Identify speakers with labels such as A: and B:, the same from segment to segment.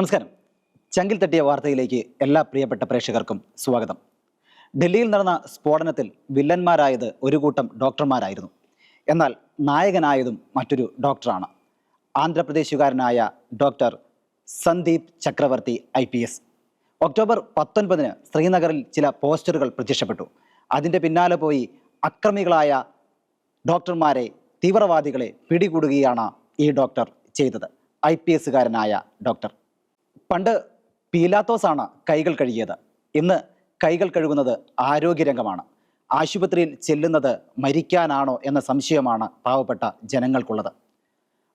A: നമസ്കാരം. ചങ്കിൽ തട്ടിയ വാർത്തയിലേക്ക് എല്ലാ പ്രിയപ്പെട്ട പ്രേക്ഷകർക്കും സ്വാഗതം. ഡൽഹിയിൽ നടന്ന സ്ഫോടനത്തിൽ വില്ലന്മാരായത് ഒരു കൂട്ടം ഡോക്ടർമാരായിരുന്നു. എന്നാൽ നായകനായതും മറ്റൊരു ഡോക്ടറാണ്. ആന്ധ്രാപ്രദേശുകാരനായ ഡോക്ടർ സന്ദീപ് ചക്രവർത്തി ഐ പി എസ്. ഒക്ടോബർ പത്തൊൻപതിന് ശ്രീനഗറിൽ ചില പോസ്റ്ററുകൾ പ്രത്യക്ഷപ്പെട്ടു. അതിന്റെ പിന്നാലെ പോയി അക്രമികളായ ഡോക്ടർമാരെ തീവ്രവാദികളെ പിടികൂടുകയാണ് ഈ ഡോക്ടർ ചെയ്തത്. ഐ പി എസുകാരനായ ഡോക്ടർ. പണ്ട് പീലാത്തോസാണ് കൈകൾ കഴുകിയത്. ഇന്ന് കൈകൾ കഴുകുന്നത് ആരോഗ്യരംഗമാണ്. ആശുപത്രിയിൽ ചെല്ലുന്നത് മരിക്കാനാണോ എന്ന സംശയമാണ് പാവപ്പെട്ട ജനങ്ങൾക്കുള്ളത്.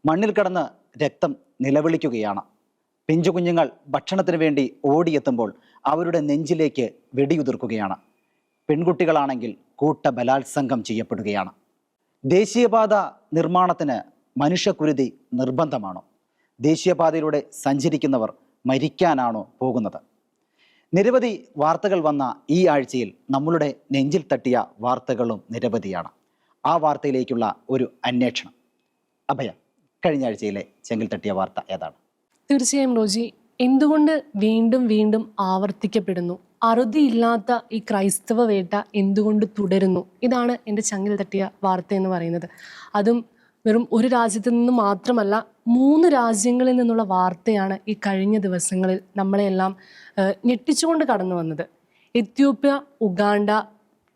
A: മണ്ണിൽ കിടന്ന് രക്തം നിലവിളിക്കുകയാണ്. പിഞ്ചു കുഞ്ഞുങ്ങൾ ഭക്ഷണത്തിന് വേണ്ടി ഓടിയെത്തുമ്പോൾ അവരുടെ നെഞ്ചിലേക്ക് വെടിയുതിർക്കുകയാണ്. പെൺകുട്ടികളാണെങ്കിൽ കൂട്ട ബലാത്സംഗം ചെയ്യപ്പെടുകയാണ്. ദേശീയപാത നിർമ്മാണത്തിന് മനുഷ്യക്കുരുതി നിർബന്ധമാണോ? ദേശീയപാതയിലൂടെ സഞ്ചരിക്കുന്നവർ മരിക്കാനാണോ പോകുന്നത്? നിരവധി വാർത്തകൾ വന്ന ഈ ആഴ്ചയിൽ നമ്മളുടെ നെഞ്ചിൽ തട്ടിയ വാർത്തകളും നിരവധിയാണ്. ആ വാർത്തയിലേക്കുള്ള ഒരു അന്വേഷണം. അഭയ കഴിഞ്ഞ ആഴ്ചയിലെ ചെങ്കിൽ തട്ടിയ വാർത്ത ഏതാണ്?
B: തീർച്ചയായും റോജി എന്തുകൊണ്ട് വീണ്ടും വീണ്ടും ആവർത്തിക്കപ്പെടുന്നു? അറുതിയില്ലാത്ത ഈ ക്രൈസ്തവ വേട്ട എന്തുകൊണ്ട് തുടരുന്നു? ഇതാണ് എന്റെ ചങ്ങിൽ തട്ടിയ വാർത്ത എന്ന് പറയുന്നത്. അതും വെറും ഒരു രാജ്യത്ത് നിന്ന് മാത്രമല്ല മൂന്ന് രാജ്യങ്ങളിൽ നിന്നുള്ള വാർത്തയാണ് ഈ കഴിഞ്ഞ ദിവസങ്ങളിൽ നമ്മളെല്ലാം ഞെട്ടിച്ചുകൊണ്ട് കടന്നു വന്നത്. Ethiopia Uganda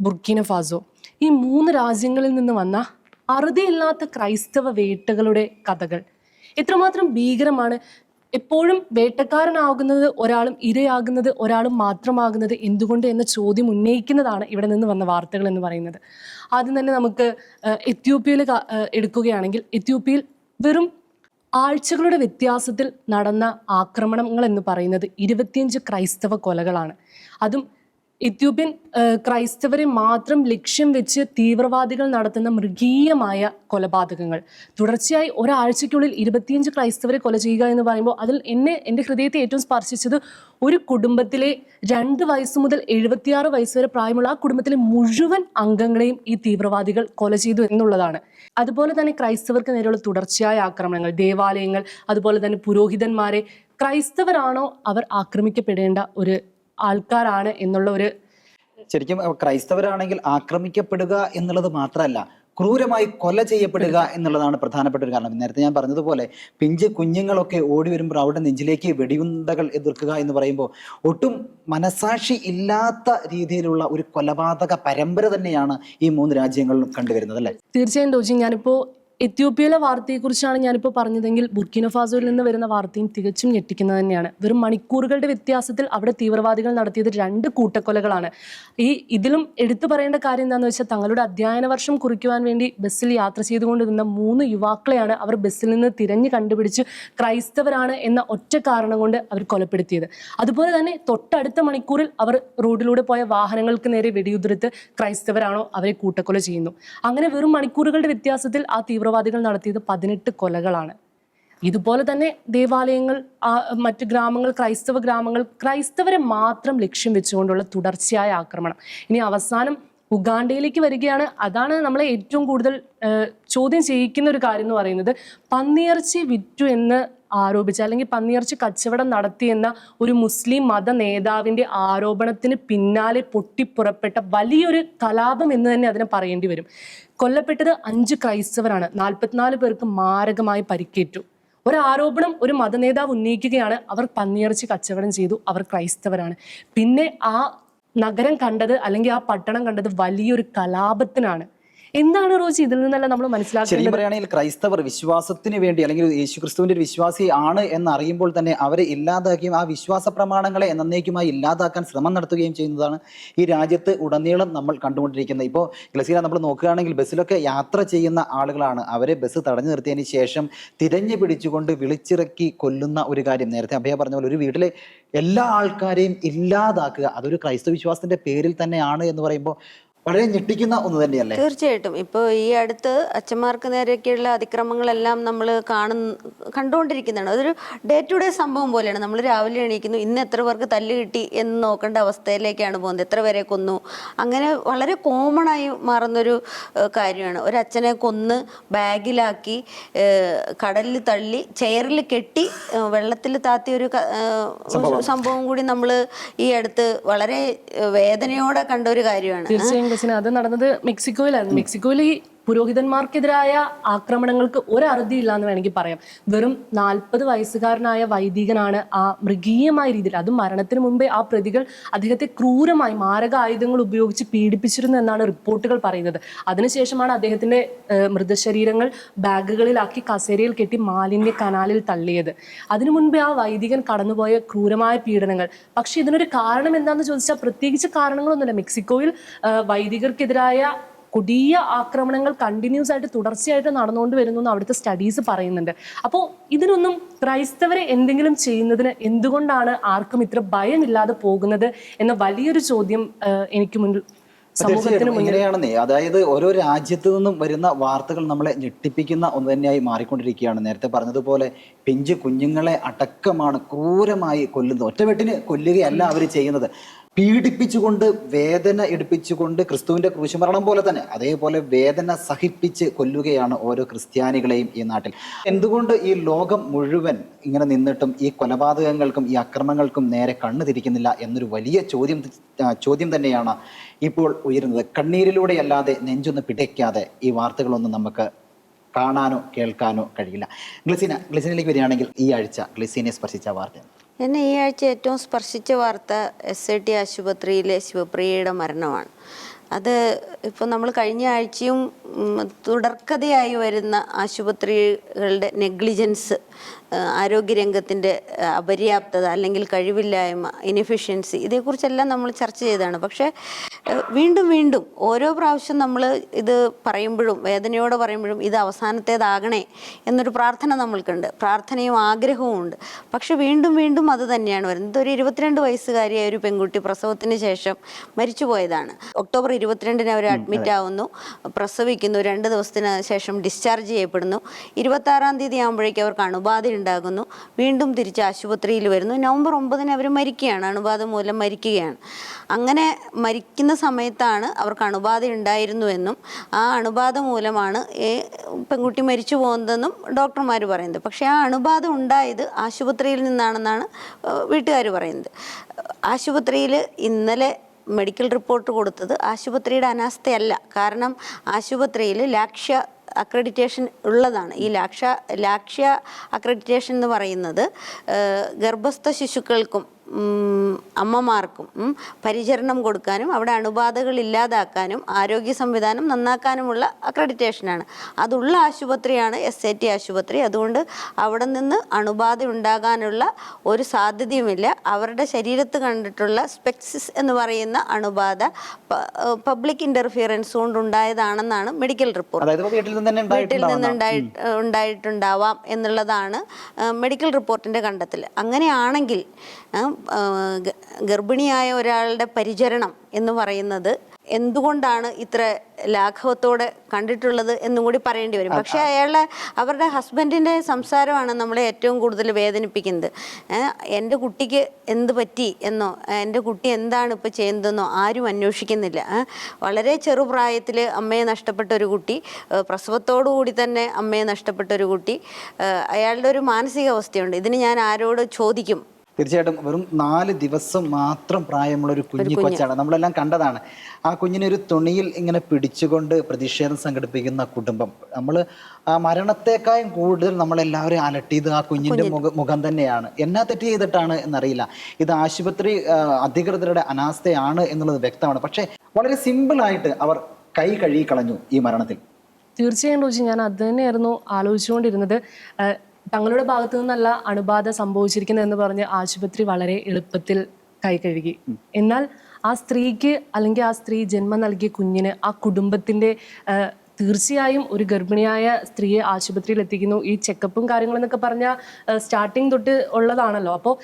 B: Burkina Faso. ഈ മൂന്ന് രാജ്യങ്ങളിൽ നിന്ന് വന്ന അറുതിയില്ലാത്ത ക്രൈസ്തവ വേട്ടകളുടെ കഥകൾ. എത്രമാത്രം ഭീകരമാണ് എപ്പോഴും വേട്ടക്കാരനാകുന്നത് ഒരാളും ഇരയാകുന്നത് ഒരാളും മാത്രമാകുന്നത് എന്തുകൊണ്ട് എന്ന ചോദ്യം ഉന്നയിക്കുന്നതാണ് ഇവിടെ നിന്ന് വന്ന വാർത്തകൾ എന്ന് പറയുന്നത്. ആദ്യം തന്നെ നമുക്ക് എത്യോപ്യയിൽ എടുക്കുകയാണെങ്കിൽ എത്യോപ്യയിൽ വെറും ആഴ്ചകളുടെ വ്യത്യാസത്തിൽ നടന്ന ആക്രമണങ്ങൾ എന്ന് പറയുന്നത് ഇരുപത്തിയഞ്ച് ക്രൈസ്തവ കൊലകളാണ്. അതും എത്യോപ്യൻ ക്രൈസ്തവരെ മാത്രം ലക്ഷ്യം വെച്ച് തീവ്രവാദികൾ നടത്തുന്ന മൃഗീയമായ കൊലപാതകങ്ങൾ. തുടർച്ചയായി ഒരാഴ്ചയ്ക്കുള്ളിൽ ഇരുപത്തിയഞ്ച് ക്രൈസ്തവരെ കൊല ചെയ്യുക എന്ന് പറയുമ്പോൾ അതിൽ എന്നെ എന്റെ ഹൃദയത്തെ ഏറ്റവും സ്പർശിച്ചത് ഒരു കുടുംബത്തിലെ രണ്ട് വയസ്സ് മുതൽ എഴുപത്തിയാറ് വയസ്സ് വരെ പ്രായമുള്ള ആ കുടുംബത്തിലെ മുഴുവൻ അംഗങ്ങളെയും ഈ തീവ്രവാദികൾ കൊല ചെയ്തു എന്നുള്ളതാണ്. അതുപോലെ തന്നെ ക്രൈസ്തവർക്ക് നേരെയുള്ള തുടർച്ചയായ ആക്രമണങ്ങൾ ദേവാലയങ്ങൾ അതുപോലെ തന്നെ പുരോഹിതന്മാരെ ക്രൈസ്തവരാണോ അവർ ആക്രമിക്കപ്പെടേണ്ട ഒരു ആൾക്കാരാണ് എന്നുള്ള ഒരു
A: ശരിക്കും ക്രൈസ്തവരാണെങ്കിൽ ആക്രമിക്കപ്പെടുക എന്നുള്ളത് മാത്രമല്ല ക്രൂരമായി കൊല ചെയ്യപ്പെടുക എന്നുള്ളതാണ് പ്രധാനപ്പെട്ട ഒരു കാരണം. നേരത്തെ ഞാൻ പറഞ്ഞതുപോലെ പിഞ്ച് കുഞ്ഞുങ്ങളൊക്കെ ഓടി വരുമ്പോൾ അവിടെ നെഞ്ചിലേക്ക് വെടിയുന്തകൾ എതിർക്കുക എന്ന് പറയുമ്പോൾ ഒട്ടും മനസാക്ഷി ഇല്ലാത്ത രീതിയിലുള്ള ഒരു കൊലപാതക പരമ്പര തന്നെയാണ് ഈ മൂന്ന് രാജ്യങ്ങളിലും കണ്ടുവരുന്നത് അല്ലേ?
B: തീർച്ചയായും ഡോജി ഞാനിപ്പോൾ എത്യോപ്യയിലെ വാർത്തയെക്കുറിച്ചാണ് ഞാനിപ്പോൾ പറഞ്ഞതെങ്കിൽ ബുർക്കിന ഫാസോയിൽ നിന്ന് വരുന്ന വാർത്തയും തികച്ചും ഞെട്ടിക്കുന്നത് തന്നെയാണ്. വെറും മണിക്കൂറുകളുടെ വ്യത്യാസത്തിൽ അവിടെ തീവ്രവാദികൾ നടത്തിയത് രണ്ട് കൂട്ടക്കൊലകളാണ്. ഈ ഇതിലും എടുത്തു പറയേണ്ട കാര്യം എന്താണെന്ന് വെച്ചാൽ തങ്ങളുടെ അധ്യയന വർഷം കുറിക്കുവാൻ വേണ്ടി ബസ്സിൽ യാത്ര ചെയ്തുകൊണ്ടിരുന്ന മൂന്ന് യുവാക്കളെയാണ് അവർ ബസ്സിൽ നിന്ന് തിരഞ്ഞു കണ്ടുപിടിച്ച് ക്രൈസ്തവരാണ് എന്ന ഒറ്റ കാരണം കൊണ്ട് അവർ കൊലപ്പെടുത്തിയത്. അതുപോലെ തന്നെ തൊട്ടടുത്ത മണിക്കൂറിൽ അവർ റോഡിലൂടെ പോയ വാഹനങ്ങൾക്ക് നേരെ വെടിയുതിർത്ത് ക്രൈസ്തവരാണോ അവരെ കൂട്ടക്കൊല ചെയ്യുന്നു. അങ്ങനെ വെറും മണിക്കൂറുകളുടെ വ്യത്യാസത്തിൽ ആ തീവ്രവാദികൾ നടത്തിയത് പതിനെട്ട് കൊലകളാണ്. ഇതുപോലെ തന്നെ ദേവാലയങ്ങൾ മറ്റു ഗ്രാമങ്ങൾ ക്രൈസ്തവ ഗ്രാമങ്ങൾ ക്രൈസ്തവരെ മാത്രം ലക്ഷ്യം വെച്ചുകൊണ്ടുള്ള തുടർച്ചയായ ആക്രമണം. ഇനി അവസാനം ഉഗാണ്ടയിലേക്ക് വരികയാണ്. അതാണ് നമ്മളെ ഏറ്റവും കൂടുതൽ ചോദ്യം ചെയ്യിക്കുന്ന ഒരു കാര്യം എന്ന് പറയുന്നത്. പന്നിയിറച്ചി വിറ്റു എന്ന് ആരോപിച്ച അല്ലെങ്കിൽ പന്നിയിറച്ചി കച്ചവടം നടത്തിയെന്ന ഒരു മുസ്ലിം മത നേതാവിന്റെ ആരോപണത്തിന് പിന്നാലെ പൊട്ടിപ്പുറപ്പെട്ട വലിയൊരു കലാപം എന്ന് തന്നെ അതിനെ പറയേണ്ടി വരും. കൊല്ലപ്പെട്ടത് അഞ്ച് ക്രൈസ്തവരാണ്. നാൽപ്പത്തിനാല് പേർക്ക് മാരകമായി പരിക്കേറ്റു. ഒരു ആരോപണം ഒരു മതനേതാവ് ഉന്നയിക്കുകയാണ്. അവർ പന്നിയിറച്ചി കച്ചവടം ചെയ്തു. അവർ ക്രൈസ്തവരാണ്. പിന്നെ ആ നഗരം കണ്ടത് അല്ലെങ്കിൽ ആ പട്ടണം കണ്ടത് വലിയൊരു കലാപത്തിനാണ്. എന്താണ് റോജി ഇതിൽ നിന്നെല്ലാം നമ്മൾ
A: മനസ്സിലാക്കുന്നത് പറയുകയാണെങ്കിൽ ക്രൈസ്തവർ വിശ്വാസത്തിന് വേണ്ടി അല്ലെങ്കിൽ യേശുക്രിസ്തുവിന്റെ ഒരു വിശ്വാസി ആണ് എന്ന് അറിയുമ്പോൾ തന്നെ അവരെ ഇല്ലാതാക്കുകയും ആ വിശ്വാസ പ്രമാണങ്ങളെ എന്നേക്കുമായി ഇല്ലാതാക്കാൻ ശ്രമം നടത്തുകയും ചെയ്യുന്നതാണ് ഈ രാജ്യത്ത് ഉടനീളം നമ്മൾ കണ്ടുകൊണ്ടിരിക്കുന്നത്. ഇപ്പോൾ ഗ്ലസീന നമ്മൾ നോക്കുകയാണെങ്കിൽ ബസ്സിലൊക്കെ യാത്ര ചെയ്യുന്ന ആളുകളാണ്. അവരെ ബസ് തടഞ്ഞു നിർത്തിയതിന് ശേഷം തിരഞ്ഞു പിടിച്ചുകൊണ്ട് വിളിച്ചിറക്കി കൊല്ലുന്ന ഒരു കാര്യം. നേരത്തെ അഭയ പറഞ്ഞ പോലെ ഒരു വീട്ടിലെ എല്ലാ ആൾക്കാരെയും ഇല്ലാതാക്കുക അതൊരു ക്രൈസ്തവ വിശ്വാസത്തിന്റെ പേരിൽ തന്നെയാണ് എന്ന് പറയുമ്പോൾ വളരെ ഞെട്ടിക്കുന്ന ഒന്ന് തന്നെയല്ലേ?
C: തീർച്ചയായിട്ടും. ഇപ്പോൾ ഈ അടുത്ത് അച്ഛന്മാർക്ക് നേരെയൊക്കെയുള്ള അതിക്രമങ്ങളെല്ലാം നമ്മൾ കാണുന്ന കണ്ടുകൊണ്ടിരിക്കുന്നതാണ്. അതൊരു ഡേ ടു ഡേ സംഭവം പോലെയാണ്. നമ്മൾ രാവിലെ എണീക്കുന്നു ഇന്ന് എത്ര പേർക്ക് തല്ല് കിട്ടി എന്ന് നോക്കേണ്ട അവസ്ഥയിലേക്കാണ് പോകുന്നത്. എത്ര പേരെ കൊന്നു? അങ്ങനെ വളരെ കോമൺ ആയി മാറുന്നൊരു കാര്യമാണ്. ഒരു അച്ഛനെ കൊന്ന് ബാഗിലാക്കി കടലിൽ തള്ളി ചെയറിൽ കെട്ടി വെള്ളത്തിൽ താത്തിയ ഒരു സംഭവം. കൂടി നമ്മൾ ഈ അടുത്ത് വളരെ വേദനയോടെ കണ്ട ഒരു കാര്യമാണ്.
B: തീർച്ചയായും അത് നടന്നത് മെക്സിക്കോയിലായിരുന്നു. മെക്സിക്കോയിൽ ഈ പുരോഹിതന്മാർക്കെതിരായ ആക്രമണങ്ങൾക്ക് ഒരു ഇല്ല എന്ന് വേണമെങ്കിൽ പറയാം. വെറും നാൽപ്പത് വയസ്സുകാരനായ വൈദികനാണ് ആ മൃഗീയമായ രീതിയിൽ അതും മരണത്തിന് മുമ്പേ ആ പ്രതികൾ അദ്ദേഹത്തെ ക്രൂരമായി മാരക ആയുധങ്ങൾ ഉപയോഗിച്ച് പീഡിപ്പിച്ചിരുന്നു എന്നാണ് റിപ്പോർട്ടുകൾ പറയുന്നത്. അതിനുശേഷമാണ് അദ്ദേഹത്തിന്റെ മൃതശരീരങ്ങൾ ബാഗുകളിലാക്കി കസേരയിൽ കെട്ടി മാലിന്യ കനാലിൽ തള്ളിയത്. അതിനു മുൻപേ ആ വൈദികൻ കടന്നുപോയ ക്രൂരമായ പീഡനങ്ങൾ. പക്ഷെ ഇതിനൊരു കാരണം എന്താണെന്ന് ചോദിച്ചാൽ പ്രത്യേകിച്ച് കാരണങ്ങളൊന്നുമില്ല. മെക്സിക്കോയിൽ വൈദികർക്കെതിരായ കൊടിയ ആക്രമണങ്ങൾ കണ്ടിന്യൂസ് ആയിട്ട് തുടർച്ചയായിട്ട് നടന്നുകൊണ്ട് വരുന്നു എന്ന് അവിടുത്തെ സ്റ്റഡീസ് പറയുന്നുണ്ട്. അപ്പോൾ ഇതിനൊന്നും ക്രൈസ്തവരെ എന്തെങ്കിലും ചെയ്യുന്നതിന് എന്തുകൊണ്ടാണ് ആർക്കും ഇത്ര ഭയമില്ലാതെ പോകുന്നത് എന്ന വലിയൊരു ചോദ്യം എനിക്ക് മുന്നിൽ
A: ഇങ്ങനെയാണെന്നേ അതായത് ഓരോ രാജ്യത്തു നിന്നും വരുന്ന വാർത്തകൾ നമ്മളെ ഞെട്ടിപ്പിക്കുന്ന ഒന്ന് തന്നെയായി മാറിക്കൊണ്ടിരിക്കുകയാണ്. നേരത്തെ പറഞ്ഞതുപോലെ പിഞ്ചു കുഞ്ഞുങ്ങളെ അടക്കമാണ് ക്രൂരമായി കൊല്ലുന്നത്. ഒറ്റവെട്ടിന് കൊല്ലുകയല്ല അവർ ചെയ്യുന്നത്. പീഡിപ്പിച്ചുകൊണ്ട് വേദന എടുപ്പിച്ചുകൊണ്ട് ക്രിസ്തുവിന്റെ ക്രൂശുമരണം പോലെ തന്നെ അതേപോലെ വേദന സഹിപ്പിച്ച് കൊല്ലുകയാണ് ഓരോ ക്രിസ്ത്യാനികളെയും ഈ നാട്ടിൽ. എന്തുകൊണ്ട് ഈ ലോകം മുഴുവൻ ഇങ്ങനെ നിന്നിട്ടും ഈ കൊലപാതകങ്ങൾക്കും ഈ അക്രമങ്ങൾക്കും നേരെ കണ്ണു തിരിക്കുന്നില്ല എന്നൊരു വലിയ ചോദ്യം ചോദ്യം തന്നെയാണ് ഇപ്പോൾ ഉയരുന്നത്. കണ്ണീരിലൂടെയല്ലാതെ നെഞ്ചൊന്ന് പിടയ്ക്കാതെ ഈ വാർത്തകളൊന്നും നമുക്ക് കാണാനോ കേൾക്കാനോ കഴിയില്ല. ഗ്ലിസിന ഗ്ലിസിനിലേക്ക് വരികയാണെങ്കിൽ ഈ ആഴ്ച ഗ്ലിസിനെ സ്പർശിച്ച വാർത്ത
C: എന്നെ ഈ ആഴ്ച ഏറ്റവും സ്പർശിച്ച വാർത്ത എസ് ഐ ടി ആശുപത്രിയിലെ ശിവപ്രിയയുടെ മരണമാണ്. അത് ഇപ്പോൾ നമ്മൾ കഴിഞ്ഞ ആഴ്ചയും തുടർക്കഥയായി വരുന്ന ആശുപത്രികളുടെ നെഗ്ലിജൻസ് ആരോഗ്യരംഗത്തിന്റെ അപര്യാപ്തത അല്ലെങ്കിൽ കഴിവില്ലായ്മ ഇനിഫിഷ്യൻസി ഇതേക്കുറിച്ചെല്ലാം നമ്മൾ ചർച്ച ചെയ്തതാണ്. പക്ഷേ വീണ്ടും വീണ്ടും ഓരോ പ്രാവശ്യം നമ്മൾ ഇത് പറയുമ്പോഴും വേദനയോടെ പറയുമ്പോഴും ഇത് അവസാനത്തേതാകണേ എന്നൊരു പ്രാർത്ഥന നമ്മൾക്കുണ്ട്. പ്രാർത്ഥനയും ആഗ്രഹവും ഉണ്ട്. പക്ഷെ വീണ്ടും വീണ്ടും അത് തന്നെയാണ് വരുന്നത്. ഒരു ഇരുപത്തിരണ്ട് വയസ്സുകാരിയായ ഒരു പെൺകുട്ടി പ്രസവത്തിന് ശേഷം മരിച്ചു പോയതാണ് ഒക്ടോബർ ഇരുപത്തിരണ്ടിന് അവർ അഡ്മിറ്റ് ആവുന്നു. പ്രസവിക്കുന്നു. രണ്ട് ദിവസത്തിന് ശേഷം ഡിസ്ചാർജ് ചെയ്യപ്പെടുന്നു. ഇരുപത്താറാം തീയതി ആകുമ്പോഴേക്കും അവർക്ക് അണുബാധ ഉണ്ടാകുന്നു. വീണ്ടും തിരിച്ച് ആശുപത്രിയിൽ വരുന്നു. നവംബർ ഒമ്പതിന് അവർ മരിക്കുകയാണ്. അണുബാധ മൂലം മരിക്കുകയാണ്. അങ്ങനെ മരിക്കുന്ന സമയത്താണ് അവർക്ക് അണുബാധ ഉണ്ടായിരുന്നുവെന്നും ആ അണുബാധ മൂലമാണ് പെൺകുട്ടി മരിച്ചു പോകുന്നതെന്നും ഡോക്ടർമാർ പറയുന്നത് പക്ഷേ ആ അണുബാധ ഉണ്ടായത് ആശുപത്രിയിൽ നിന്നാണെന്നാണ് വീട്ടുകാർ പറയുന്നത്. ആശുപത്രിയിൽ ഇന്നലെ മെഡിക്കൽ റിപ്പോർട്ട് കൊടുത്തത് ആശുപത്രിയുടെ അനാസ്ഥയല്ല. കാരണം ആശുപത്രിയിൽ ലാക്ഷ്യ അക്രഡിറ്റേഷൻ ഉള്ളതാണ്. ഈ ലാക്ഷ ലാക്ഷ്യ അക്രഡിറ്റേഷൻ എന്ന് പറയുന്നത് ഗർഭസ്ഥ ശിശുക്കൾക്കും അമ്മമാർക്കും പരിചരണം കൊടുക്കാനും അവിടെ അണുബാധകൾ ഇല്ലാതാക്കാനും ആരോഗ്യ സംവിധാനം നന്നാക്കാനുമുള്ള അക്രഡിറ്റേഷനാണ് അതുള്ള ആശുപത്രിയാണ് എസ് ഐ ടി ആശുപത്രി. അതുകൊണ്ട് അവിടെ നിന്ന് അണുബാധ ഉണ്ടാകാനുള്ള ഒരു സാധ്യതയുമില്ല. അവരുടെ ശരീരത്ത് കണ്ടിട്ടുള്ള സ്പെക്സിസ് എന്ന് പറയുന്ന അണുബാധ പബ്ലിക് ഇന്റർഫിയറൻസ് കൊണ്ടുണ്ടായതാണെന്നാണ് മെഡിക്കൽ റിപ്പോർട്ട്
A: വീട്ടിൽ നിന്ന് തന്നെ
C: വീട്ടിൽ നിന്ന്
A: ഉണ്ടായിട്ടുണ്ടാവുന്ന
C: ഉണ്ടായി ഉണ്ടായിട്ടുണ്ടാവാം എന്നുള്ളതാണ് മെഡിക്കൽ റിപ്പോർട്ടിന്റെ കണ്ടെത്തൽ അങ്ങനെയാണെങ്കിൽ ഗർഭിണിയായ ഒരാളുടെ പരിചരണം എന്ന് പറയുന്നത് എന്തുകൊണ്ടാണ് ഇത്ര ലാഘവത്തോടെ കണ്ടിട്ടുള്ളത് എന്നും കൂടി പറയേണ്ടി വരും. പക്ഷേ അയാളുടെ അവരുടെ ഹസ്ബൻഡിന്റെ സംസാരമാണ് നമ്മളെ ഏറ്റവും കൂടുതൽ വേദനിപ്പിക്കുന്നത്. എന്റെ കുട്ടിക്ക് എന്ത് പറ്റി എന്നോ എന്റെ കുട്ടി എന്താണ് ഇപ്പോൾ ചെയ്യുന്നതെന്നോ ആരും അന്വേഷിക്കുന്നില്ല. വളരെ ചെറുപ്രായത്തിൽ അമ്മയെ നഷ്ടപ്പെട്ട ഒരു കുട്ടി പ്രസവത്തോടുകൂടി പ്രസവത്തോടു കൂടി തന്നെ അമ്മയെ നഷ്ടപ്പെട്ട ഒരു കുട്ടി അയാളുടെ ഒരു മാനസികാവസ്ഥയുണ്ട്. ഇതിന് ഞാൻ ആരോട് ചോദിക്കും?
A: തീർച്ചയായിട്ടും വെറും നാല് ദിവസം മാത്രം പ്രായമുള്ള ഒരു കുഞ്ഞു. കൊച്ചാണ്. നമ്മളെല്ലാം കണ്ടതാണ്. ആ കുഞ്ഞിനെ ഒരു തുണിയിൽ ഇങ്ങനെ പിടിച്ചുകൊണ്ട് പ്രതിഷേധം സംഘടിപ്പിക്കുന്ന കുടുംബം. നമ്മൾ ആ മരണത്തെക്കാളും കൂടുതൽ നമ്മളെല്ലാവരും അലട്ടിയത് ആ കുഞ്ഞിന്റെ മുഖ മുഖം തന്നെയാണ്. എന്നാ തെറ്റ് ചെയ്തിട്ടാണ് എന്നറിയില്ല. ഇത് ആശുപത്രി അധികൃതരുടെ അനാസ്ഥയാണ് എന്നുള്ളത് വ്യക്തമാണ്. പക്ഷേ വളരെ സിമ്പിൾ ആയിട്ട് അവർ കൈ കഴുകി കളഞ്ഞു ഈ മരണത്തിൽ.
B: തീർച്ചയായും റോജി ഞാൻ അത് തന്നെയായിരുന്നു ആലോചിച്ചുകൊണ്ടിരുന്നത്. തങ്ങളുടെ ഭാഗത്തു നിന്നല്ല അണുബാധ സംഭവിച്ചിരിക്കുന്നത് എന്ന് പറഞ്ഞ് ആശുപത്രി വളരെ എളുപ്പത്തിൽ കൈ കഴുകി. എന്നാൽ ആ സ്ത്രീക്ക് അല്ലെങ്കിൽ ആ സ്ത്രീ ജന്മം നൽകിയ കുഞ്ഞിന് ആ കുടുംബത്തിന്റെ തീർച്ചയായും ഒരു ഗർഭിണിയായ സ്ത്രീയെ ആശുപത്രിയിൽ എത്തിക്കുന്നു. ഈ ചെക്കപ്പും കാര്യങ്ങളും എന്നൊക്കെ പറഞ്ഞാൽ സ്റ്റാർട്ടിങ് തൊട്ട് ഉള്ളതാണല്ലോ. അപ്പോൾ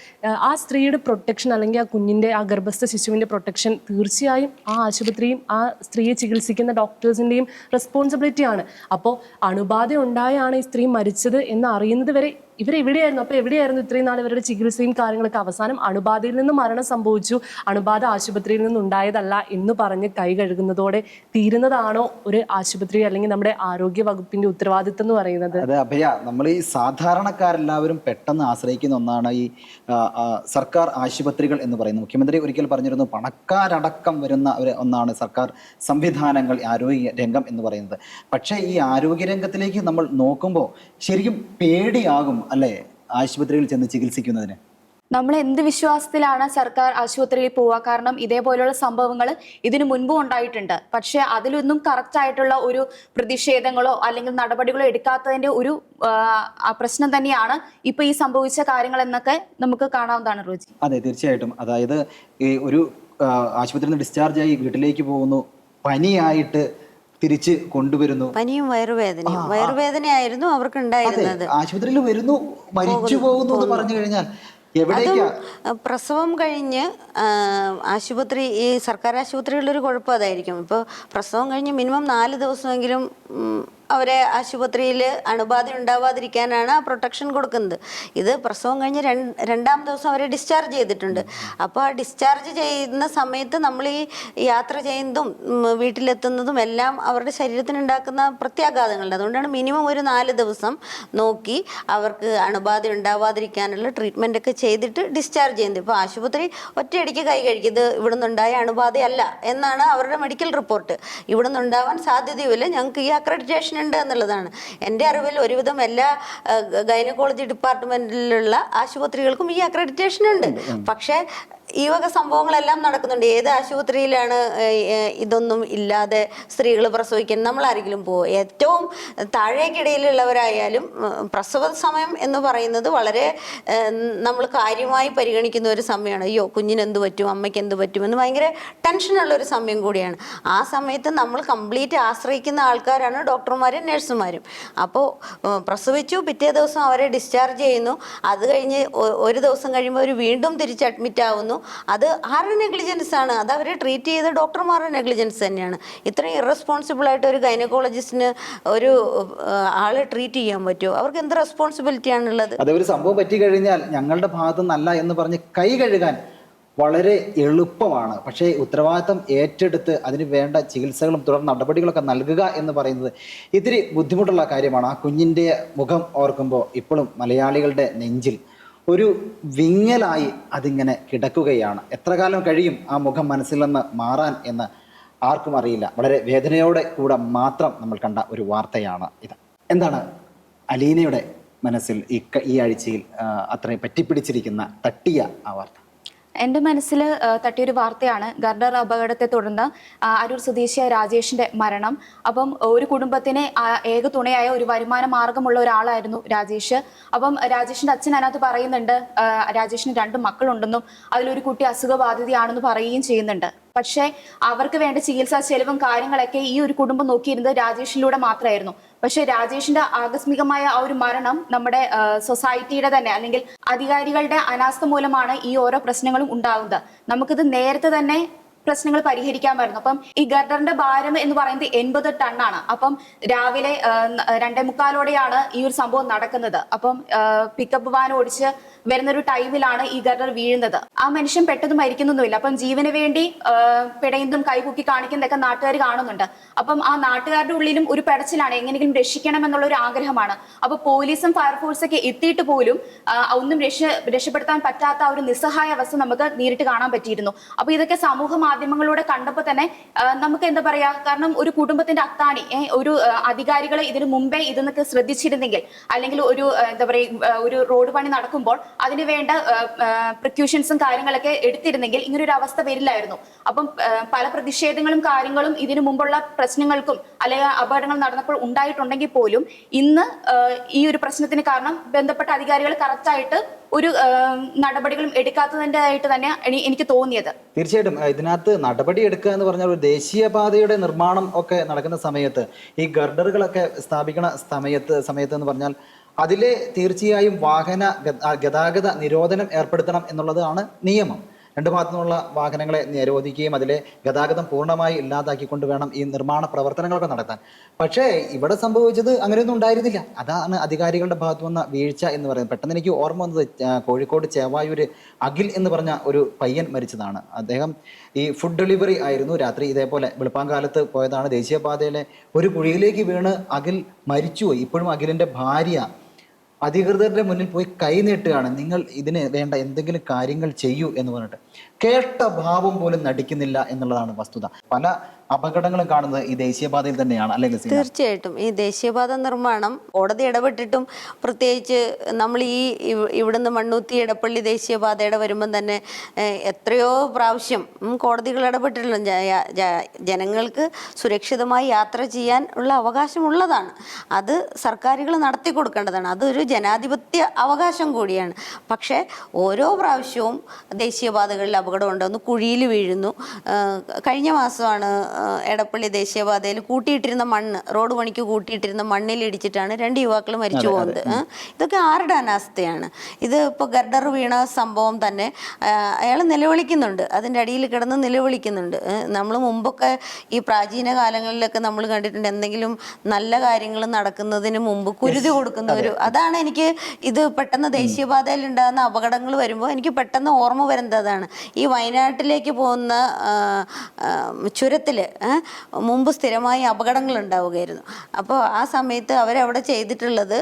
B: ആ സ്ത്രീയുടെ പ്രൊട്ടക്ഷൻ അല്ലെങ്കിൽ ആ കുഞ്ഞിന്റെ ആ ഗർഭസ്ഥ ശിശുവിന്റെ പ്രൊട്ടക്ഷൻ തീർച്ചയായും ആ ആശുപത്രിയും ആ സ്ത്രീയെ ചികിത്സിക്കുന്ന ഡോക്ടേഴ്സിന്റെയും റെസ്പോൺസിബിലിറ്റിയാണ് അപ്പോൾ അണുബാധ ഉണ്ടായാണ് ഈ സ്ത്രീ മരിച്ചത് എന്ന് അറിയുന്നത് വരെ ഇവരെവിടെയായിരുന്നു? അപ്പോൾ എവിടെയായിരുന്നു ഇത്രയും നാൾ ഇവരുടെ ചികിത്സയും കാര്യങ്ങളൊക്കെ അവസാനം അണുബാധയിൽ നിന്ന് മരണം സംഭവിച്ചു? അണുബാധ ആശുപത്രിയിൽ നിന്ന് ഉണ്ടായതല്ല എന്ന് പറഞ്ഞ് കൈ കഴുകുന്നതോടെ തീരുന്നതാണോ ഒരു ആശുപത്രി അല്ലെങ്കിൽ നമ്മുടെ ആരോഗ്യ വകുപ്പിന്റെ ഉത്തരവാദിത്വം എന്ന് പറയുന്നത്?
A: അതെ അഭയ നമ്മൾ ഈ സാധാരണക്കാരെല്ലാവരും പെട്ടെന്ന് ആശ്രയിക്കുന്ന ഒന്നാണ് ഈ സർക്കാർ ആശുപത്രികൾ എന്ന് പറയുന്നത്. മുഖ്യമന്ത്രി ഒരിക്കൽ പറഞ്ഞിരുന്നു പണക്കാരടക്കം വരുന്ന ഒരു ഒന്നാണ് സർക്കാർ സംവിധാനങ്ങൾ ആരോഗ്യ രംഗം എന്ന് പറയുന്നത്. പക്ഷേ ഈ ആരോഗ്യ രംഗത്തിലേക്ക് നമ്മൾ നോക്കുമ്പോൾ ശരിക്കും പേടിയാകും. അല്ലേ? ആശുപത്രിയിൽ ചെന്ന് ചികിത്സിക്കുന്നതിന്.
D: നമ്മൾ എന്ത് വിശ്വാസത്തിലാണ് സർക്കാർ ആശുപത്രിയിൽ പോവുക? കാരണം ഇതേപോലെയുള്ള സംഭവങ്ങൾ ഇതിനു മുൻപും ഉണ്ടായിട്ടുണ്ട്. പക്ഷെ അതിലൊന്നും കറക്റ്റ് ആയിട്ടുള്ള ഒരു പ്രതിഷേധങ്ങളോ അല്ലെങ്കിൽ നടപടികളോ എടുക്കാത്തതിന്റെ ഒരു പ്രശ്നം തന്നെയാണ് ഇപ്പൊ ഈ സംഭവിച്ച കാര്യങ്ങൾ എന്നൊക്കെ നമുക്ക് കാണാവുന്നതാണ് റോജി.
A: അതെ തീർച്ചയായിട്ടും. അതായത് ഈ ഒരു ആശുപത്രി ആശുപത്രിയിൽ നിന്ന് ഡിസ്ചാർജ് ആയി വീട്ടിലേക്ക് പോകുന്നു. പനിയായിട്ട് തിരിച്ച് കൊണ്ടുവരുന്നു.
C: പനിയും വയറുവേദനയും. വയറുവേദനയായിരുന്നു അവർക്ക് ഉണ്ടായിരുന്നത്
A: ആശുപത്രിയിൽ വരുന്നു മരിച്ചു പോകുന്നു എന്ന് പറഞ്ഞു കഴിഞ്ഞാൽ
C: പ്രസവം കഴിഞ്ഞ് ആശുപത്രി ഈ സർക്കാർ ആശുപത്രികളിലൊരു കുഴപ്പം അതായിരിക്കും ഇപ്പോൾ പ്രസവം കഴിഞ്ഞ് മിനിമം നാല് ദിവസമെങ്കിലും അവരെ ആശുപത്രിയിൽ അണുബാധ ഉണ്ടാവാതിരിക്കാനാണ് ആ പ്രൊട്ടക്ഷൻ കൊടുക്കുന്നത്. ഇത് പ്രസവം കഴിഞ്ഞ് രണ്ട് ദിവസം അവരെ ഡിസ്ചാർജ് ചെയ്തിട്ടുണ്ട്. അപ്പോൾ ആ ഡിസ്ചാർജ് ചെയ്യുന്ന സമയത്ത് നമ്മൾ ഈ യാത്ര ചെയ്യുന്നതും വീട്ടിലെത്തുന്നതും എല്ലാം അവരുടെ ശരീരത്തിന് ഉണ്ടാക്കുന്ന പ്രത്യാഘാതങ്ങളുണ്ട് അതുകൊണ്ടാണ് മിനിമം ഒരു നാല് ദിവസം നോക്കി അവർക്ക് അണുബാധ ഉണ്ടാവാതിരിക്കാനുള്ള ട്രീറ്റ്മെന്റ് ഒക്കെ ചെയ്തിട്ട് ഡിസ്ചാർജ് ചെയ്യുന്നത്. ഇപ്പോൾ ആശുപത്രി ഒറ്റയടിക്ക് കൈ കഴിക്കും ഇത് ഇവിടെ നിന്നുണ്ടായ അണുബാധയല്ല എന്നാണ് അവരുടെ മെഡിക്കൽ റിപ്പോർട്ട് ഇവിടെ നിന്നുണ്ടാവാൻ സാധ്യതയുമില്ല. ഞങ്ങൾക്ക് ഈ അക്രഡിറ്റേഷൻ ഉണ്ട് എന്നുള്ളതാണ്. എന്റെ അറിവിൽ ഒരുവിധം എല്ലാ ഗൈനക്കോളജി ഡിപ്പാർട്ട്മെന്റിലുള്ള ആശുപത്രികൾക്കും ഈ അക്രഡിറ്റേഷൻ ഉണ്ട്. പക്ഷേ ഈ വക സംഭവങ്ങളെല്ലാം നടക്കുന്നുണ്ട്. ഏത് ആശുപത്രിയിലാണ് ഇതൊന്നും ഇല്ലാതെ സ്ത്രീകൾ പ്രസവിക്കുന്നത് നമ്മൾ ആരെങ്കിലും പോകും ഏറ്റവും താഴേക്കിടയിലുള്ളവരായാലും പ്രസവ സമയം എന്ന് പറയുന്നത് വളരെ നമ്മൾ കാര്യമായി പരിഗണിക്കുന്ന ഒരു സമയമാണ്. അയ്യോ കുഞ്ഞിന് എന്ത് പറ്റും? അമ്മയ്ക്ക് എന്ത് പറ്റും? എന്ന് ഭയങ്കര ടെൻഷനുള്ള ഒരു സമയം കൂടിയാണ്. ആ സമയത്ത് നമ്മൾ കംപ്ലീറ്റ് ആശ്രയിക്കുന്ന ആൾക്കാരാണ് ഡോക്ടർമാരും നഴ്സുമാരും. അപ്പോൾ പ്രസവിച്ചു പിറ്റേ ദിവസം അവരെ ഡിസ്ചാർജ് ചെയ്യുന്നു. അത് കഴിഞ്ഞ് ഒരു ദിവസം കഴിയുമ്പോൾ അവർ വീണ്ടും തിരിച്ച് അഡ്മിറ്റ് ആവുന്നു അത് ആരുടെ നെഗ്ലിജൻസ് ആണ്? അത് അവരെ ട്രീറ്റ് ചെയ്ത ഡോക്ടർമാരുടെ നെഗ്ലിജൻസ് തന്നെയാണ്. ഇത്രയും ഇറസ്പോൺസിബിൾ ആയിട്ട് ഒരു ഗൈനക്കോളജിസ്റ്റിന് ഒരു ആളെ ട്രീറ്റ് ചെയ്യാൻ പറ്റുമോ അവർക്ക് എന്ത് റെസ്പോൺസിബിലിറ്റി ആണുള്ളത്
A: അത് ഒരു സംഭവം പറ്റി കഴിഞ്ഞാൽ ഞങ്ങളുടെ ഭാഗത്ത് നല്ല എന്ന് പറഞ്ഞ് കൈ കഴുകാൻ വളരെ എളുപ്പമാണ്. പക്ഷേ ഉത്തരവാദിത്തം ഏറ്റെടുത്ത് അതിന് വേണ്ട ചികിത്സകളും തുടർ നടപടികളൊക്കെ നൽകുക എന്ന് പറയുന്നത് ഇത്തിരി ബുദ്ധിമുട്ടുള്ള കാര്യമാണ്. ആ കുഞ്ഞിന്റെ മുഖം ഓർക്കുമ്പോൾ ഇപ്പോഴും മലയാളികളുടെ നെഞ്ചിൽ ഒരു വിങ്ങലായി അതിങ്ങനെ കിടക്കുകയാണ്. എത്ര കാലം കഴിയും ആ മുഖം മനസ്സിൽ നിന്ന് മാറാൻ എന്ന് ആർക്കും അറിയില്ല. വളരെ വേദനയോടെ കൂടെ മാത്രം നമ്മൾ കണ്ട ഒരു വാർത്തയാണ് ഇത്. എന്താണ് അലീനയുടെ മനസ്സിൽ ഈ ഈ ആഴ്ചയിൽ അത്രയും പറ്റിപ്പിടിച്ചിരിക്കുന്ന തട്ടിയ ആ വാർത്ത?
D: എന്റെ മനസ്സിൽ തട്ടിയൊരു വാർത്തയാണ്. ഗർഡർ അപകടത്തെ തുടർന്ന് അരൂർ സ്വദേശിയായ രാജേഷിന്റെ മരണം. അപ്പം ഒരു കുടുംബത്തിന് ഏക തുണയായ ഒരു വരുമാന മാർഗമുള്ള ഒരാളായിരുന്നു രാജേഷ്. അപ്പം രാജേഷിന്റെ അച്ഛൻ അതിനകത്ത് പറയുന്നുണ്ട് രാജേഷിന് രണ്ട് മക്കളുണ്ടെന്നും അതിലൊരു കുട്ടി അസുഖബാധിതയാണെന്ന് പറയുകയും ചെയ്യുന്നുണ്ട്. പക്ഷേ അവർക്ക് വേണ്ട ചികിത്സാ ചെലവും കാര്യങ്ങളൊക്കെ ഈ ഒരു കുടുംബം നോക്കിയിരുന്നത് രാജേഷിലൂടെ മാത്രമായിരുന്നു. പക്ഷെ രാജേഷിന്റെ ആകസ്മികമായ ആ ഒരു മരണം നമ്മുടെ സൊസൈറ്റിയുടെ തന്നെ അല്ലെങ്കിൽ അധികാരികളുടെ അനാസ്ഥ മൂലമാണ് ഈ ഓരോ പ്രശ്നങ്ങളും ഉണ്ടാകുന്നത് നമുക്കിത് നേരത്തെ തന്നെ പ്രശ്നങ്ങൾ പരിഹരിക്കാമായിരുന്നു അപ്പം ഈ ഗർഡറിന്റെ ഭാരം എന്ന് പറയുന്നത് എൺപത് ടണ്ണാണ്. അപ്പം രാവിലെ രണ്ടേ മുക്കാലോടെയാണ് ഈ ഒരു സംഭവം നടക്കുന്നത്. അപ്പം പിക്കപ്പ് വാൻ ഓടിച്ച് വരുന്ന ഒരു ടൈമിലാണ് ഈ ഗർഡർ വീഴുന്നത്. ആ മനുഷ്യൻ പെട്ടെന്ന് മരിക്കുന്നൊന്നുമില്ല. അപ്പം ജീവന് വേണ്ടി പിടയുന്നതും കൈപൊക്കി കാണിക്കുന്നതൊക്കെ നാട്ടുകാർ കാണുന്നുണ്ട്. അപ്പം ആ നാട്ടുകാരുടെ ഉള്ളിലും ഒരു പെടച്ചിലാണ്. എങ്ങനെയെങ്കിലും രക്ഷിക്കണം എന്നുള്ള ഒരു ആഗ്രഹമാണ്. അപ്പൊ പോലീസും ഫയർഫോഴ്സും ഒക്കെ എത്തിയിട്ട് പോലും ഒന്നും രക്ഷ രക്ഷപ്പെടുത്താൻ പറ്റാത്ത ഒരു നിസ്സഹായ അവസ്ഥ നമുക്ക് നേരിട്ട് കാണാൻ പറ്റിയിരുന്നു. അപ്പൊ ഇതൊക്കെ സമൂഹ മാധ്യമങ്ങളിലൂടെ കണ്ടപ്പോൾ തന്നെ നമുക്ക് എന്താ പറയാ കാരണം ഒരു കുടുംബത്തിന്റെ അത്താണി ഒരു അധികാരികൾ ഇതിനു മുമ്പേ ഇതൊക്കെ ശ്രദ്ധിച്ചിരുന്നെങ്കിൽ അല്ലെങ്കിൽ ഒരു എന്താ പറയുക ഒരു റോഡ് പണി നടക്കുമ്പോൾ അതിന് വേണ്ട പ്രിക്യൂഷൻസും കാര്യങ്ങളൊക്കെ എടുത്തിരുന്നെങ്കിൽ ഇങ്ങനൊരു അവസ്ഥ വരില്ലായിരുന്നു. അപ്പം പല പ്രതിഷേധങ്ങളും കാര്യങ്ങളും ഇതിനു മുമ്പുള്ള പ്രശ്നങ്ങൾക്കും അല്ലെങ്കിൽ അപകടങ്ങൾ നടന്നപ്പോൾ ഉണ്ടായിട്ടുണ്ടെങ്കിൽ പോലും ഇന്ന് ഈ ഒരു പ്രശ്നത്തിന് കാരണം ബന്ധപ്പെട്ട അധികാരികൾ കറക്റ്റായിട്ട് ഒരു നടപടികളും എടുക്കാത്തതിന്റെതായിട്ട് തന്നെ എനിക്ക് തോന്നിയത്.
A: തീർച്ചയായിട്ടും. ഇതിനകത്ത് നടപടി എടുക്കുക എന്ന് പറഞ്ഞാൽ ഒരു ദേശീയപാതയുടെ നിർമ്മാണം ഒക്കെ നടക്കുന്ന സമയത്ത് ഈ ഗർഡറുകളൊക്കെ സ്ഥാപിക്കുന്ന സമയത്ത് സമയത്ത് എന്ന് പറഞ്ഞാൽ അതിലെ തീർച്ചയായും വാഹന ഗതാഗത നിരോധനം ഏർപ്പെടുത്തണം എന്നുള്ളതാണ് നിയമം. രണ്ട് ഭാഗത്തു നിന്നുള്ള വാഹനങ്ങളെ നിരോധിക്കുകയും അതിലെ ഗതാഗതം പൂർണമായി ഇല്ലാതാക്കിക്കൊണ്ട് വേണം ഈ നിർമ്മാണ പ്രവർത്തനങ്ങളൊക്കെ നടത്താൻ. പക്ഷേ ഇവിടെ സംഭവിച്ചത് അങ്ങനെയൊന്നും ഉണ്ടായിരുന്നില്ല. അതാണ് അധികാരികളുടെ ഭാഗത്തു വന്ന വീഴ്ച എന്ന് പറയുന്നത്. പെട്ടെന്ന് എനിക്ക് ഓർമ്മ വന്നത് കോഴിക്കോട് ചേവായൂര് അഖിൽ എന്ന് പറഞ്ഞ ഒരു പയ്യൻ മരിച്ചതാണ്. അദ്ദേഹം ഈ ഫുഡ് ഡെലിവറി ആയിരുന്നു. രാത്രി ഇതേപോലെ വെളുപ്പാങ്കാലത്ത് പോയതാണ്. ദേശീയപാതയിലെ ഒരു കുഴിയിലേക്ക് വീണ് അഖിൽ മരിച്ചു ഇപ്പോഴും അഖിലിന്റെ ഭാര്യ അധികൃതരുടെ മുന്നിൽ പോയി കൈനീട്ടുകയാണ് നിങ്ങൾ ഇതിന് വേണ്ട എന്തെങ്കിലും കാര്യങ്ങൾ ചെയ്യൂ എന്ന് പറഞ്ഞിട്ട്. കേട്ട ഭാവം പോലും നടിക്കുന്നില്ല എന്നുള്ളതാണ് വസ്തുത. പല അപകടങ്ങളും കാണുന്നത് ഈ ദേശീയപാതയിൽ തന്നെയാണ്. അല്ലെങ്കിൽ?
C: തീർച്ചയായിട്ടും. ഈ ദേശീയപാത നിർമ്മാണം കോടതി ഇടപെട്ടിട്ടും പ്രത്യേകിച്ച് നമ്മൾ ഈ ഇവ് ഇവിടുന്ന് മണ്ണൂത്തി ഇടപ്പള്ളി ദേശീയപാതയുടെ വരുമ്പം തന്നെ എത്രയോ പ്രാവശ്യം കോടതികൾ ഇടപെട്ടിട്ടുള്ള ജനങ്ങൾക്ക് സുരക്ഷിതമായി യാത്ര ചെയ്യാൻ ഉള്ള അവകാശമുള്ളതാണ്. അത് സർക്കാരുകൾ നടത്തി കൊടുക്കേണ്ടതാണ്. അതൊരു ജനാധിപത്യ അവകാശം കൂടിയാണ്. പക്ഷേ ഓരോ പ്രാവശ്യവും ദേശീയപാതകളിൽ അപകടം ഉണ്ടാകുന്നു കുഴിയിൽ വീഴുന്നു. കഴിഞ്ഞ മാസമാണ് എടപ്പള്ളി ദേശീയപാതയിൽ കൂട്ടിയിട്ടിരുന്ന മണ്ണ് റോഡ് പണിക്ക് കൂട്ടിയിട്ടിരുന്ന മണ്ണിൽ ഇടിച്ചിട്ടാണ് രണ്ട് യുവാക്കൾ മരിച്ചു പോകുന്നത്. ഇതൊക്കെ ആരുടെ അനാസ്ഥയാണ്? ഇത് ഇപ്പോൾ ഗർഡർ വീണ സംഭവം തന്നെ അയാൾ നിലവിളിക്കുന്നുണ്ട്. അതിന്റെ അടിയിൽ കിടന്ന് നിലവിളിക്കുന്നുണ്ട്. നമ്മൾ മുമ്പൊക്കെ ഈ പ്രാചീന കാലങ്ങളിലൊക്കെ നമ്മൾ കണ്ടിട്ടുണ്ട് എന്തെങ്കിലും നല്ല കാര്യങ്ങൾ നടക്കുന്നതിന് മുമ്പ് കുരുതി കൊടുക്കുന്ന ഒരു അതാണ് എനിക്ക് ഇത് പെട്ടെന്ന് ദേശീയപാതയിൽ ഉണ്ടാകുന്ന അപകടങ്ങൾ വരുമ്പോൾ എനിക്ക് പെട്ടെന്ന് ഓർമ്മ വരുന്നത് അതാണ്. ഈ വയനാട്ടിലേക്ക് പോകുന്ന ചുരത്തിൽ മുമ്പ് സ്ഥിരമായി അപകടങ്ങൾ ഉണ്ടാവുകയായിരുന്നു അപ്പോൾ ആ സമയത്ത് അവരവിടെ ചെയ്തിട്ടുള്ളത്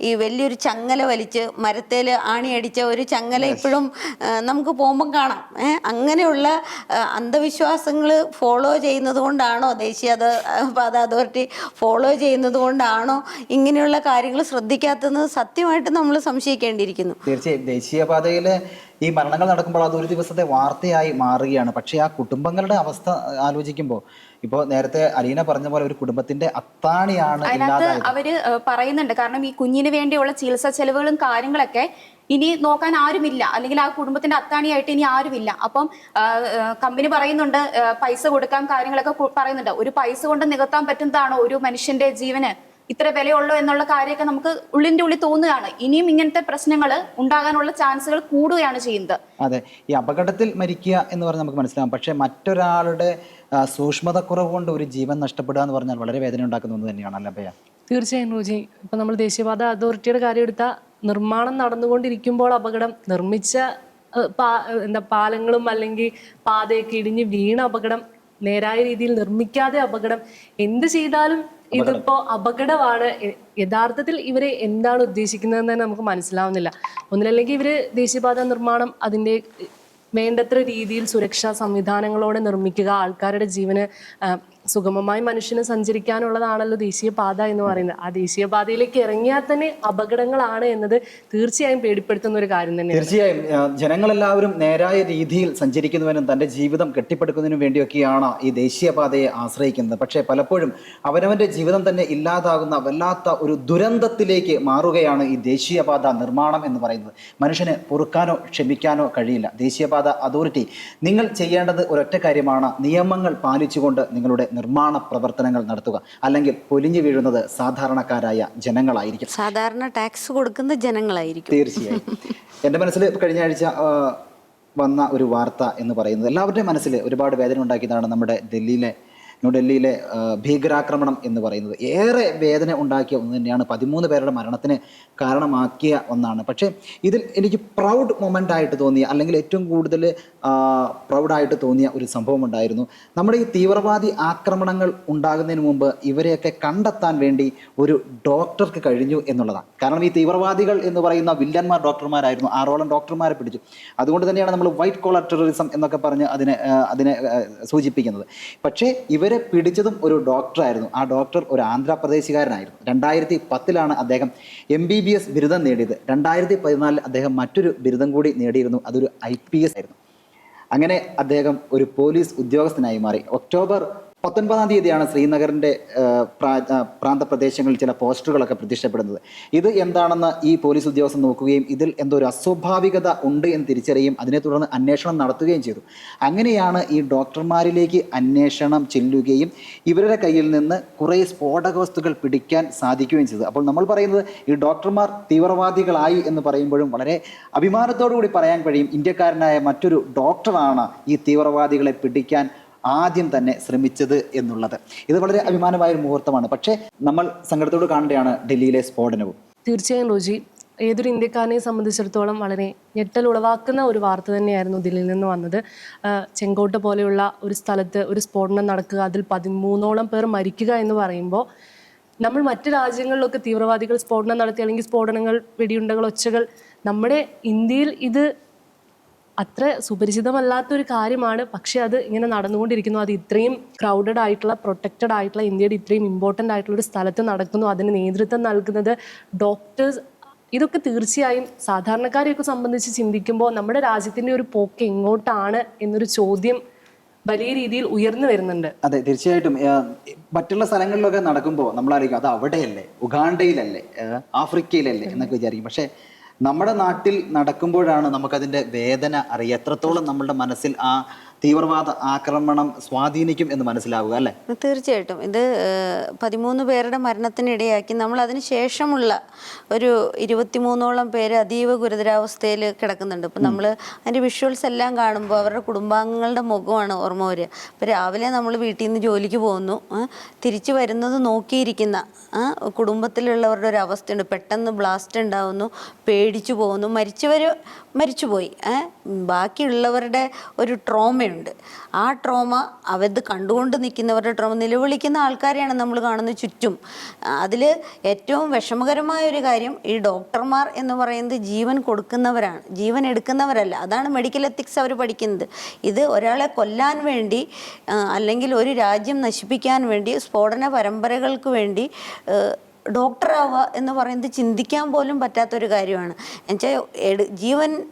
C: ഈ വലിയൊരു ചങ്ങല വലിച്ച് മരത്തേൽ ആണിയടിച്ച ഒരു ചങ്ങല ഇപ്പോഴും നമുക്ക് പോകുമ്പം കാണാം. അങ്ങനെയുള്ള അന്ധവിശ്വാസങ്ങൾ ഫോളോ ചെയ്യുന്നത് കൊണ്ടാണോ ദേശീയ പാത അതോറിറ്റി ഫോളോ ചെയ്യുന്നത് കൊണ്ടാണോ ഇങ്ങനെയുള്ള കാര്യങ്ങൾ ശ്രദ്ധിക്കാത്തതെന്ന് സത്യമായിട്ട് നമ്മൾ സംശയിക്കേണ്ടിയിരിക്കുന്നു.
A: തീർച്ചയായും. ദേശീയപാതയിലെ ഈ മരണങ്ങൾ നടക്കുമ്പോൾ അത് ഒരു ദിവസത്തെ വാർത്തയായി മാറുകയാണ്. പക്ഷേ ആ കുടുംബങ്ങളുടെ അവസ്ഥ ആലോചിക്കുമ്പോൾ ഇപ്പോൾ നേരത്തെ അലീന പറഞ്ഞ പോലെ ഒരു കുടുംബത്തിന്റെ അത്താണിയാണ്
D: അതിനകത്ത് അവർ പറയുന്നുണ്ട്. കാരണം ഈ കുഞ്ഞിന് വേണ്ടിയുള്ള ചികിത്സാ ചെലവുകളും കാര്യങ്ങളൊക്കെ ഇനി നോക്കാൻ ആരുമില്ല. അല്ലെങ്കിൽ ആ കുടുംബത്തിന്റെ അത്താണിയായിട്ട് ഇനി ആരുമില്ല. അപ്പം കമ്പനി പറയുന്നുണ്ട് പൈസ കൊടുക്കാൻ കാര്യങ്ങളൊക്കെ പറയുന്നുണ്ട്. ഒരു പൈസ കൊണ്ട് നികത്താൻ പറ്റുന്നതാണോ ഒരു മനുഷ്യന്റെ ജീവന്? ഇത്ര വിലയുള്ളൂ എന്നുള്ള കാര്യമൊക്കെ നമുക്ക് ഉള്ളിന്റെ ഉള്ളിൽ തോന്നുകയാണ്. ഇനിയും ഇങ്ങനത്തെ പ്രശ്നങ്ങൾ ഉണ്ടാകാനുള്ള ചാൻസുകൾ കൂടുകയാണ് ചെയ്യുന്നത്.
A: അതെ. ഈ അപകടത്തിൽ മരിക്കുക എന്ന് പറഞ്ഞാൽ നമുക്ക് മനസ്സിലാവും. പക്ഷേ മറ്റൊരാളുടെ സൂക്ഷ്മത സൂക്ഷ്മതക്കുറവ് കൊണ്ട് ഒരു ജീവൻ നഷ്ടപ്പെടുക എന്ന് പറഞ്ഞാൽ വളരെ വേദന ഉണ്ടാക്കുന്ന ഒന്ന് തന്നെയാണ് അല്ല ഭയ
B: തീർച്ചയായും റോജി. ഇപ്പൊ നമ്മൾ ദേശീയപാത അതോറിറ്റിയുടെ കാര്യം എടുത്താൽ നിർമ്മാണം നടന്നുകൊണ്ടിരിക്കുമ്പോൾ അപകടം നിർമ്മിച്ച പാ- എന്താ പാലങ്ങളും അല്ലെങ്കിൽ പാതയൊക്കെ ഇടിഞ്ഞ് വീണ അപകടം നേരായ രീതിയിൽ നിർമ്മിക്കാതെ അപകടം എന്ത് ചെയ്താലും ഇതിപ്പോ അപകടമാണ്. യഥാർത്ഥത്തിൽ ഇവരെ എന്താണ് ഉദ്ദേശിക്കുന്നതെന്ന് തന്നെ നമുക്ക് മനസ്സിലാവുന്നില്ല. ഒന്നിലല്ലെങ്കിൽ ഇവർ ദേശീയപാത നിർമ്മാണം അതിന്റെ വേണ്ടത്ര രീതിയിൽ സുരക്ഷാ സംവിധാനങ്ങളോടെ നിർമ്മിക്കുക ആൾക്കാരുടെ ജീവന് സുഗമമായി മനുഷ്യന് സഞ്ചരിക്കാനുള്ളതാണല്ലോ ദേശീയപാത എന്ന് പറയുന്നത്. ആ ദേശീയപാതയിലേക്ക് ഇറങ്ങിയാൽ തന്നെ അപകടങ്ങളാണ് എന്നത് തീർച്ചയായും പേടിപ്പെടുത്തുന്ന ഒരു കാര്യം തന്നെ
A: തീർച്ചയായും ജനങ്ങളെല്ലാവരും നേരായ രീതിയിൽ സഞ്ചരിക്കുന്നതിനും തന്റെ ജീവിതം കെട്ടിപ്പടുക്കുന്നതിനും വേണ്ടിയൊക്കെയാണ് ഈ ദേശീയപാതയെ ആശ്രയിക്കുന്നത്. പക്ഷേ പലപ്പോഴും അവനവന്റെ ജീവിതം തന്നെ ഇല്ലാതാകുന്ന വല്ലാത്ത ഒരു ദുരന്തത്തിലേക്ക് മാറുകയാണ് ഈ ദേശീയപാത നിർമ്മാണം എന്ന് പറയുന്നത്. മനുഷ്യന് പൊറുക്കാനോ ക്ഷമിക്കാനോ കഴിയില്ല. ദേശീയപാത അതോറിറ്റി നിങ്ങൾ ചെയ്യേണ്ടത് ഒരൊറ്റ കാര്യമാണ്. നിയമങ്ങൾ പാലിച്ചുകൊണ്ട് നിങ്ങളുടെ നിർമ്മാണ പ്രവർത്തനങ്ങൾ നടത്തുക. അല്ലെങ്കിൽ പൊലിഞ്ഞു വീഴുന്നത് സാധാരണക്കാരായ ജനങ്ങളായിരിക്കും.
C: സാധാരണ ടാക്സ് കൊടുക്കുന്ന ജനങ്ങളായിരിക്കും.
A: തീർച്ചയായും. എന്റെ മനസ്സിൽ കഴിഞ്ഞ ആഴ്ച വന്ന ഒരു വാർത്ത എന്ന് പറയുന്നത് എല്ലാവരുടെയും മനസ്സിൽ ഒരുപാട് വേദന ഉണ്ടാക്കിയതാണ് നമ്മുടെ ഡൽഹിയിലെ ന്യൂഡൽഹിയിലെ ഭീകരാക്രമണം എന്ന് പറയുന്നത്. ഏറെ വേദന ഉണ്ടാക്കിയ ഒന്ന് തന്നെയാണ് പതിമൂന്ന് പേരുടെ മരണത്തിന് കാരണമാക്കിയ ഒന്നാണ്. പക്ഷേ ഇതിൽ എനിക്ക് പ്രൗഡ് മൊമെന്റ് ആയിട്ട് തോന്നിയ അല്ലെങ്കിൽ ഏറ്റവും കൂടുതൽ പ്രൗഡായിട്ട് തോന്നിയ ഒരു സംഭവം ഉണ്ടായിരുന്നു. നമ്മുടെ ഈ തീവ്രവാദി ആക്രമണങ്ങൾ ഉണ്ടാകുന്നതിന് മുമ്പ് ഇവരെയൊക്കെ കണ്ടെത്താൻ വേണ്ടി ഒരു ഡോക്ടർക്ക് കഴിഞ്ഞു എന്നുള്ളതാണ്. കാരണം ഈ തീവ്രവാദികൾ എന്ന് പറയുന്ന വില്ലന്മാർ ഡോക്ടർമാരായിരുന്നു. ആറോളം ഡോക്ടർമാരെ പിടിച്ചു. അതുകൊണ്ട് തന്നെയാണ് നമ്മൾ വൈറ്റ് കോളർ ടെററിസം എന്നൊക്കെ പറഞ്ഞ് അതിനെ അതിനെ സൂചിപ്പിക്കുന്നത്. പക്ഷേ ഇവരെ പിടിച്ചതും ഒരു ഡോക്ടറായിരുന്നു ആ ഡോക്ടർ ഒരു ആന്ധ്രാപ്രദേശുകാരനായിരുന്നു. രണ്ടായിരത്തി പത്തിലാണ് അദ്ദേഹം എം ബി ബി എസ് ബിരുദം നേടിയത്. രണ്ടായിരത്തി പതിനാലിൽ അദ്ദേഹം മറ്റൊരു ബിരുദം കൂടി നേടിയിരുന്നു. അതൊരു ഐ പി എസ് ആയിരുന്നു. അങ്ങനെ അദ്ദേഹം ഒരു പോലീസ് ഉദ്യോഗസ്ഥനായി മാറി. ഒക്ടോബർ പത്തൊൻപതാം തീയതിയാണ് ആ, പ്രാന്തപ്രദേശങ്ങളിൽ ചില പോസ്റ്ററുകളൊക്കെ പ്രത്യക്ഷപ്പെടുന്നത്. ഇത് എന്താണെന്ന് ഈ പോലീസ് ഉദ്യോഗസ്ഥൻ നോക്കുകയും ഇതിൽ എന്തോ ഒരു അസ്വാഭാവികത ഉണ്ട് എന്ന് തിരിച്ചറിയും അതിനെ തുടർന്ന് അന്വേഷണം നടത്തുകയും ചെയ്തു. അങ്ങനെയാണ് ഈ ഡോക്ടർമാരിലേക്ക് അന്വേഷണം ചെല്ലുകയും ഇവരുടെ കയ്യിൽ നിന്ന് കുറേ സ്ഫോടക വസ്തുക്കൾ പിടിക്കാൻ സാധിക്കുകയും ചെയ്തു അപ്പോൾ നമ്മൾ പറയുന്നത് ഈ ഡോക്ടർമാർ തീവ്രവാദികളായി എന്ന് പറയുമ്പോഴും വളരെ അഭിമാനത്തോടു കൂടി പറയാൻ കഴിയും ഇന്ത്യക്കാരനായ മറ്റൊരു ഡോക്ടറാണ് ഈ തീവ്രവാദികളെ പിടിക്കാൻ ആദ്യം തന്നെ ശ്രമിച്ചത് എന്നുള്ളത്. ഇത് വളരെ അഭിമാനമായ ഒരു മുഹൂർത്തമാണ്. പക്ഷേ നമ്മൾ സങ്കടത്തോട് കാണേണ്ടതാണ് ഡൽഹിയിലെ സ്ഫോടനവും.
B: തീർച്ചയായും റോജി ഏതൊരു ഇന്ത്യക്കാരനെ സംബന്ധിച്ചിടത്തോളം വളരെ ഞെട്ടൽ ഉളവാക്കുന്ന ഒരു വാർത്ത തന്നെയായിരുന്നു ദില്ലിയിൽ നിന്ന് വന്നത്. ചെങ്കോട്ട പോലെയുള്ള ഒരു സ്ഥലത്ത് ഒരു സ്ഫോടനം നടക്കുക അതിൽ പതിമൂന്നോളം പേർ മരിക്കുക എന്ന് പറയുമ്പോൾ നമ്മൾ മറ്റു രാജ്യങ്ങളിലൊക്കെ തീവ്രവാദികൾ സ്ഫോടനം നടത്തി അല്ലെങ്കിൽ സ്ഫോടനങ്ങൾ വെടിയുണ്ടകൾ ഒച്ചകൾ നമ്മുടെ ഇന്ത്യയിൽ ഇത് അത്ര സുപരിചിതമല്ലാത്ത ഒരു കാര്യമാണ്. പക്ഷെ അത് ഇങ്ങനെ നടന്നുകൊണ്ടിരിക്കുന്നു. അത് ഇത്രയും ക്രൗഡഡ് ആയിട്ടുള്ള പ്രൊട്ടക്റ്റഡ് ആയിട്ടുള്ള ഇന്ത്യയുടെ ഇത്രയും ഇമ്പോർട്ടന്റ് ആയിട്ടുള്ള ഒരു സ്ഥലത്ത് നടക്കുന്നു. അതിന് നേതൃത്വം നൽകുന്നത് ഡോക്ടേഴ്സ് ഇതൊക്കെ തീർച്ചയായും സാധാരണക്കാരെയൊക്കെ സംബന്ധിച്ച് ചിന്തിക്കുമ്പോൾ നമ്മുടെ രാജ്യത്തിന്റെ ഒരു പോക്ക് എങ്ങോട്ടാണ് എന്നൊരു ചോദ്യം വലിയ രീതിയിൽ ഉയർന്നു വരുന്നുണ്ട്.
A: അതെ തീർച്ചയായിട്ടും. മറ്റുള്ള സ്ഥലങ്ങളിലൊക്കെ നടക്കുമ്പോൾ നമ്മളറിയിക്കും അത് അവിടെയല്ലേ? ഉഗാണ്ടയിലല്ലേ? ആഫ്രിക്കയിലല്ലേ? എന്നൊക്കെ വിചാരിക്കും. പക്ഷേ നമ്മുടെ നാട്ടിൽ നടക്കുമ്പോഴാണ് നമുക്കതിന്റെ വേദന അറിയുക. എത്രത്തോളം നമ്മളുടെ മനസ്സിൽ ആ തീവ്രവാദ ആക്രമണം സ്വാധീനിക്കും എന്ന് മനസ്സിലാവുക അല്ലേ?
C: തീർച്ചയായിട്ടും. ഇത് പതിമൂന്ന് പേരുടെ മരണത്തിനിടയാക്കി നമ്മൾ അതിന് ശേഷമുള്ള ഒരു ഇരുപത്തിമൂന്നോളം പേര് അതീവ ഗുരുതരാവസ്ഥയിൽ കിടക്കുന്നുണ്ട്. ഇപ്പം നമ്മൾ അതിന്റെ വിഷ്വൽസ് എല്ലാം കാണുമ്പോൾ അവരുടെ കുടുംബാംഗങ്ങളുടെ മുഖമാണ് ഓർമ്മ വരിക. ഇപ്പം രാവിലെ നമ്മൾ വീട്ടിൽ നിന്ന് ജോലിക്ക് പോകുന്നു തിരിച്ചു വരുന്നത് നോക്കിയിരിക്കുന്ന കുടുംബത്തിലുള്ളവരുടെ ഒരു അവസ്ഥയുണ്ട്. പെട്ടെന്ന് ബ്ലാസ്റ്റ് ഉണ്ടാവുന്നു പേടിച്ചു പോകുന്നു. മരിച്ചവർ മരിച്ചുപോയി. ബാക്കിയുള്ളവരുടെ ഒരു ട്രോമയുണ്ട്. ആ ട്രോമ അവത് കണ്ടുകൊണ്ട് നിൽക്കുന്നവരുടെ ട്രോമ നിലവിളിക്കുന്ന ആൾക്കാരെയാണ് നമ്മൾ കാണുന്നത് ചുറ്റും. അതിൽ ഏറ്റവും വിഷമകരമായ ഒരു കാര്യം ഈ ഡോക്ടർമാർ എന്ന് പറയുന്നത് ജീവൻ കൊടുക്കുന്നവരാണ് ജീവൻ എടുക്കുന്നവരല്ല. അതാണ് മെഡിക്കൽ എത്തിക്സ് അവർ പഠിക്കുന്നത്. ഇത് ഒരാളെ കൊല്ലാൻ വേണ്ടി അല്ലെങ്കിൽ ഒരു രാജ്യം നശിപ്പിക്കാൻ വേണ്ടി സ്ഫോടന പരമ്പരകൾക്ക് വേണ്ടി ഡോക്ടറാവുക എന്ന് പറയുന്നത് ചിന്തിക്കാൻ പോലും പറ്റാത്തൊരു കാര്യമാണ്. എന്നുവെച്ചാൽ ജീവൻ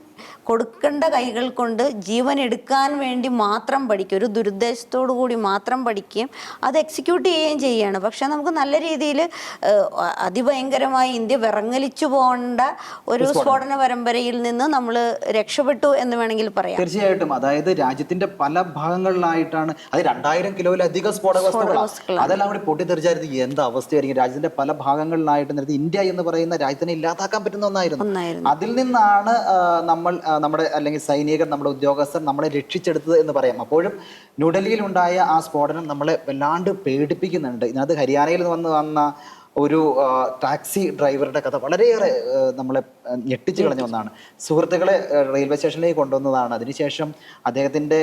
C: കൊടുക്കേണ്ട കൈകൾ കൊണ്ട് ജീവൻ എടുക്കാൻ വേണ്ടി മാത്രം പഠിക്കുക ഒരു ദുരുദ്ദേശത്തോടു കൂടി മാത്രം പഠിക്കുകയും അത് എക്സിക്യൂട്ട് ചെയ്യുകയും ചെയ്യുകയാണ്. പക്ഷെ നമുക്ക് നല്ല രീതിയിൽ അതിഭയങ്കരമായി ഇന്ത്യ വിറങ്ങലിച്ചു പോകേണ്ട ഒരു സ്ഫോടന. പരമ്പരയിൽ നിന്ന് നമ്മൾ രക്ഷപ്പെട്ടു എന്ന് വേണമെങ്കിൽ പറയാം.
A: തീർച്ചയായിട്ടും. അതായത് രാജ്യത്തിന്റെ പല ഭാഗങ്ങളിലായിട്ടാണ് അത് രണ്ടായിരം കിലോയിലധികം സ്ഫോടക അതെല്ലാം കൂടി പൊട്ടിത്തെറിച്ചായിരുന്നു. എന്ത് അവസ്ഥയായിരിക്കും? രാജ്യത്തിന്റെ പല ഭാഗങ്ങളിലായിട്ട് ഇന്ത്യ എന്ന് പറയുന്ന രാജ്യത്തിനെ ഇല്ലാതാക്കാൻ പറ്റുന്ന ഒന്നായിരുന്നു. അതിൽ നിന്നാണ് നമ്മൾ നമ്മുടെ അല്ലെങ്കിൽ സൈനികർ നമ്മുടെ ഉദ്യോഗസ്ഥർ നമ്മളെ രക്ഷിച്ചെടുത്തത് എന്ന് പറയാം. അപ്പോഴും ന്യൂഡൽഹിയിൽ ഉണ്ടായ ആ സ്ഫോടനം നമ്മളെ വല്ലാണ്ട് പേടിപ്പിക്കുന്നുണ്ട്. ഇതിനകത്ത് ഹരിയാനയിൽ നിന്ന് വന്ന് വന്ന ഒരു ടാക്സി ഡ്രൈവറുടെ കഥ വളരെയേറെ നമ്മളെ ഞെട്ടിച്ചു കളഞ്ഞ ഒന്നാണ്. സുഹൃത്തുക്കളെ റെയിൽവേ സ്റ്റേഷനിലേക്ക് കൊണ്ടുവന്നതാണ്. അതിനുശേഷം അദ്ദേഹത്തിന്റെ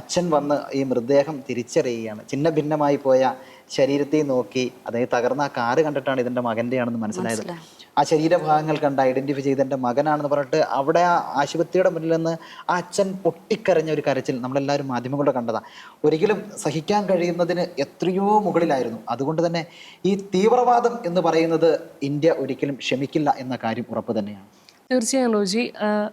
A: അച്ഛൻ വന്ന് ഈ മൃതദേഹം തിരിച്ചറിയുകയാണ്. ചിന്ന ഭിന്നമായി പോയ ശരീരത്തെ നോക്കി അതായത് തകർന്ന ആ കാറ് കണ്ടിട്ടാണ് ഇതിന്റെ മകന്റെയാണെന്ന് മനസ്സിലായത്. ആ ശരീരഭാഗങ്ങൾ കണ്ട് ഐഡന്റിഫൈ ചെയ്ത് എന്റെ മകനാണെന്ന് പറഞ്ഞിട്ട് അവിടെ ആ ആശുപത്രിയുടെ മുന്നിൽ നിന്ന് ആ അച്ഛൻ പൊട്ടിക്കരഞ്ഞ ഒരു കരച്ചിൽ നമ്മളെല്ലാവരും മാധ്യമങ്ങളുടെ കണ്ടതാണ് ഒരിക്കലും സഹിക്കാൻ കഴിയുന്നതിന് എത്രയോ മുകളിലായിരുന്നു. അതുകൊണ്ട് തന്നെ ഈ തീവ്രവാദം എന്ന് പറയുന്നത് ഇന്ത്യ ഒരിക്കലും ക്ഷമിക്കില്ല എന്ന കാര്യം ഉറപ്പ് തന്നെയാണ്.
B: തീർച്ചയായും ആഹ്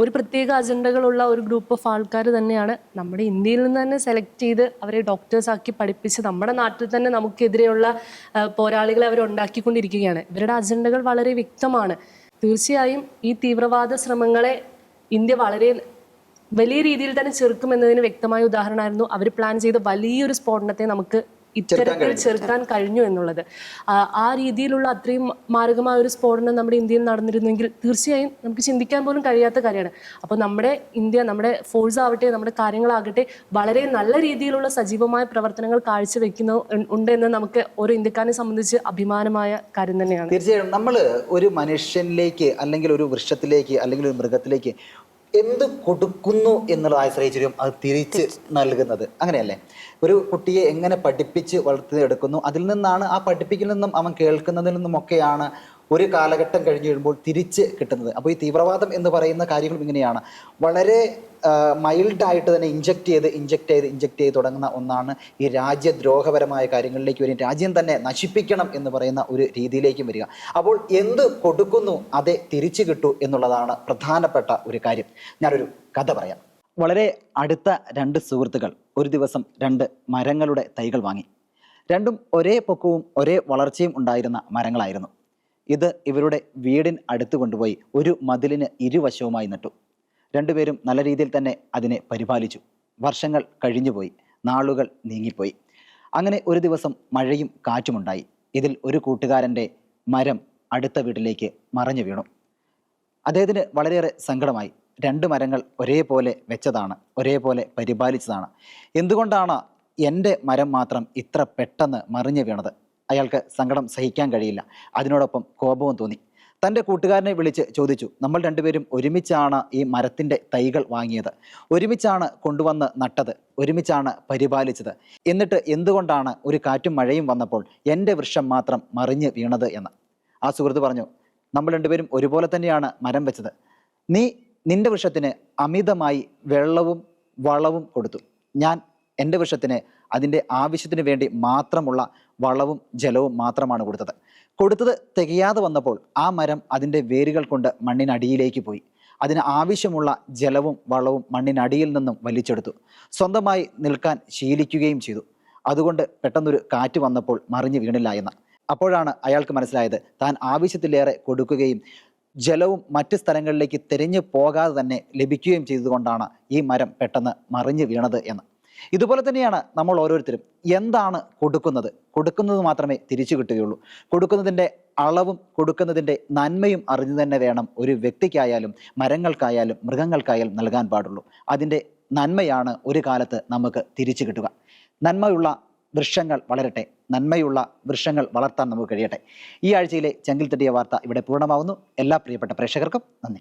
B: ഒരു പ്രത്യേക അജണ്ടകളുള്ള ഒരു ഗ്രൂപ്പ് ഓഫ് ആൾക്കാർ തന്നെയാണ് നമ്മുടെ ഇന്ത്യയിൽ നിന്ന് തന്നെ സെലക്ട് ചെയ്ത് അവരെ ഡോക്ടേഴ്സ് ആക്കി പഠിപ്പിച്ച് നമ്മുടെ നാട്ടിൽ തന്നെ നമുക്കെതിരെയുള്ള പോരാളികളെ അവർ ഉണ്ടാക്കിക്കൊണ്ടിരിക്കുകയാണ്. ഇവരുടെ അജണ്ടകൾ വളരെ വ്യക്തമാണ്. തീർച്ചയായും ഈ തീവ്രവാദ ശ്രമങ്ങളെ ഇന്ത്യ വളരെ വലിയ രീതിയിൽ തന്നെ ചെറുക്കുമെന്നതിന് വ്യക്തമായ ഉദാഹരണമായിരുന്നു. അവർ പ്ലാൻ ചെയ്ത വലിയൊരു സ്ഫോടനത്തെ നമുക്ക് ഇത്തരത്തിൽ ചെറുക്കാൻ കഴിഞ്ഞു. എന്നുള്ളത്. ആ, രീതിയിലുള്ള അത്രയും മാരകമായ ഒരു സ്ഫോടനം നമ്മുടെ ഇന്ത്യയിൽ നടന്നിരുന്നെങ്കിൽ തീർച്ചയായും നമുക്ക് ചിന്തിക്കാൻ പോലും കഴിയാത്ത കാര്യമാണ്. അപ്പോൾ നമ്മുടെ ഇന്ത്യ നമ്മുടെ ഫോഴ്സ് ആവട്ടെ നമ്മുടെ കാര്യങ്ങളാകട്ടെ വളരെ നല്ല രീതിയിലുള്ള സജീവമായ പ്രവർത്തനങ്ങൾ കാഴ്ചവെക്കുന്നു ഉണ്ട് എന്ന് നമുക്ക് ഓരോ ഇന്ത്യക്കാരനെ സംബന്ധിച്ച് അഭിമാനമായ കാര്യം തന്നെയാണ്.
A: തീർച്ചയായും നമ്മൾ ഒരു മനുഷ്യനിലേക്ക് അല്ലെങ്കിൽ ഒരു വൃക്ഷത്തിലേക്ക് അല്ലെങ്കിൽ ഒരു മൃഗത്തിലേക്ക് എന്ത് കൊടുക്കുന്നു എന്നുള്ളത് ആശ്രയിച്ചിരിക്കും അത് തിരിച്ച്. നൽകുന്നത്. അങ്ങനെയല്ലേ? ഒരു കുട്ടിയെ എങ്ങനെ പഠിപ്പിച്ച് വളർത്തിയെടുക്കുന്നു അതിൽ നിന്നാണ് ആ പഠിപ്പിക്കൽ നിന്നും അവൻ കേൾക്കുന്നതിൽ നിന്നുമൊക്കെയാണ് ഒരു കാലഘട്ടം കഴിഞ്ഞ് കഴിയുമ്പോൾ തിരിച്ച് കിട്ടുന്നത്. അപ്പോൾ ഈ തീവ്രവാദം എന്ന് പറയുന്ന കാര്യങ്ങളും ഇങ്ങനെയാണ്. വളരെ മൈൽഡായിട്ട് തന്നെ ഇഞ്ചക്ട് ചെയ്ത് ഇഞ്ചക്ട് ചെയ്ത് ഇഞ്ചക്ട് ചെയ്ത് തുടങ്ങുന്ന ഒന്നാണ് ഈ രാജ്യദ്രോഹപരമായ കാര്യങ്ങളിലേക്ക് വരും. രാജ്യം തന്നെ നശിപ്പിക്കണം എന്ന് പറയുന്ന ഒരു രീതിയിലേക്കും വരിക. അപ്പോൾ എന്ത് കൊടുക്കുന്നു അതേ തിരിച്ചു കിട്ടൂ എന്നുള്ളതാണ് പ്രധാനപ്പെട്ട ഒരു കാര്യം. ഞാനൊരു കഥ പറയാം. വളരെ അടുത്ത രണ്ട് സുഹൃത്തുക്കൾ. ഒരു ദിവസം രണ്ട് മരങ്ങളുടെ തൈകൾ വാങ്ങി. രണ്ടും ഒരേ പൊക്കവും ഒരേ വളർച്ചയും ഉണ്ടായിരുന്ന മരങ്ങളായിരുന്നു. ഇത് ഇവരുടെ വീടിന് അടുത്ത് കൊണ്ടുപോയി ഒരു മതിലിന് ഇരുവശവുമായി നട്ടു. രണ്ടുപേരും നല്ല രീതിയിൽ തന്നെ അതിനെ പരിപാലിച്ചു. വർഷങ്ങൾ കഴിഞ്ഞുപോയി. നാളുകൾ നീങ്ങിപ്പോയി. അങ്ങനെ ഒരു ദിവസം മഴയും കാറ്റുമുണ്ടായി ഇതിൽ ഒരു കൂട്ടുകാരന്റെ മരം അടുത്ത വീട്ടിലേക്ക് മറഞ്ഞു വീണു. അദ്ദേഹത്തിന് വളരെയേറെ സങ്കടമായി. രണ്ട് മരങ്ങൾ ഒരേപോലെ വെച്ചതാണ് ഒരേപോലെ പരിപാലിച്ചതാണ്. എന്തുകൊണ്ടാണ് എന്റെ മരം മാത്രം ഇത്ര പെട്ടെന്ന് മറിഞ്ഞു വീണത്? അയാൾക്ക് സങ്കടം സഹിക്കാൻ കഴിയില്ല. അതിനോടൊപ്പം കോപവും തോന്നി. തന്റെ കൂട്ടുകാരനെ വിളിച്ച് ചോദിച്ചു നമ്മൾ രണ്ടുപേരും ഒരുമിച്ചാണ് ഈ മരത്തിന്റെ തൈകൾ വാങ്ങിയത്? ഒരുമിച്ചാണ് കൊണ്ടുവന്ന് നട്ടത്? ഒരുമിച്ചാണ് പരിപാലിച്ചത്? എന്നിട്ട് എന്തുകൊണ്ടാണ് ഒരു കാറ്റും മഴയും വന്നപ്പോൾ എന്റെ വൃക്ഷം മാത്രം മറിഞ്ഞ് വീണത്? എന്ന്. ആ സുഹൃത്ത് പറഞ്ഞു നമ്മൾ രണ്ടുപേരും ഒരുപോലെ തന്നെയാണ് മരം വെച്ചത്. നീ നിന്റെ വൃക്ഷത്തിന് അമിതമായി വെള്ളവും വളവും കൊടുത്തു. ഞാൻ എന്റെ വൃക്ഷത്തിന് അതിന്റെ ആവശ്യത്തിന് വേണ്ടി മാത്രമുള്ള വളവും ജലവും മാത്രമാണ് കൊടുത്തത്. കൊടുത്തത് തികയാതെ വന്നപ്പോൾ ആ മരം അതിന്റെ വേരുകൾ കൊണ്ട് മണ്ണിനടിയിലേക്ക് പോയി. അതിന് ആവശ്യമുള്ള ജലവും വളവും മണ്ണിനടിയിൽ നിന്നും വലിച്ചെടുത്തു. സ്വന്തമായി നിൽക്കാൻ ശീലിക്കുകയും ചെയ്തു. അതുകൊണ്ട് പെട്ടെന്നൊരു കാറ്റ് വന്നപ്പോൾ മറിഞ്ഞു വീണില്ല എന്ന്. അപ്പോഴാണ് അയാൾക്ക് മനസ്സിലായത് താൻ ആവശ്യത്തിലേറെ കൊടുക്കുകയും ജലവും മറ്റ് സ്ഥലങ്ങളിലേക്ക് തിരിഞ്ഞു പോകാതെ തന്നെ ലഭിക്കുകയും ചെയ്തുകൊണ്ടാണ് ഈ മരം പെട്ടെന്ന് മറിഞ്ഞു വീണത് എന്ന്. ഇതുപോലെ തന്നെയാണ് നമ്മൾ ഓരോരുത്തരും എന്താണ് കൊടുക്കുന്നത്? കൊടുക്കുന്നത് മാത്രമേ തിരിച്ചു കിട്ടുകയുള്ളൂ. കൊടുക്കുന്നതിന്റെ അളവും കൊടുക്കുന്നതിന്റെ നന്മയും അറിഞ്ഞു തന്നെ വേണം ഒരു വ്യക്തിക്കായാലും മരങ്ങൾക്കായാലും മൃഗങ്ങൾക്കായാലും നൽകാൻ പാടുള്ളൂ. അതിന്റെ നന്മയാണ് ഒരു കാലത്ത് നമുക്ക് തിരിച്ചു കിട്ടുക. നന്മയുള്ള വൃക്ഷങ്ങൾ വളരട്ടെ. നന്മയുള്ള വൃക്ഷങ്ങൾ വളർത്താൻ നമുക്ക് കഴിയട്ടെ. ഈ ആഴ്ചയിലെ ചെങ്കിൽ തട്ടിയ വാർത്ത ഇവിടെ പൂർണമാവുന്നു. എല്ലാ പ്രിയപ്പെട്ട പ്രേക്ഷകർക്കും നന്ദി.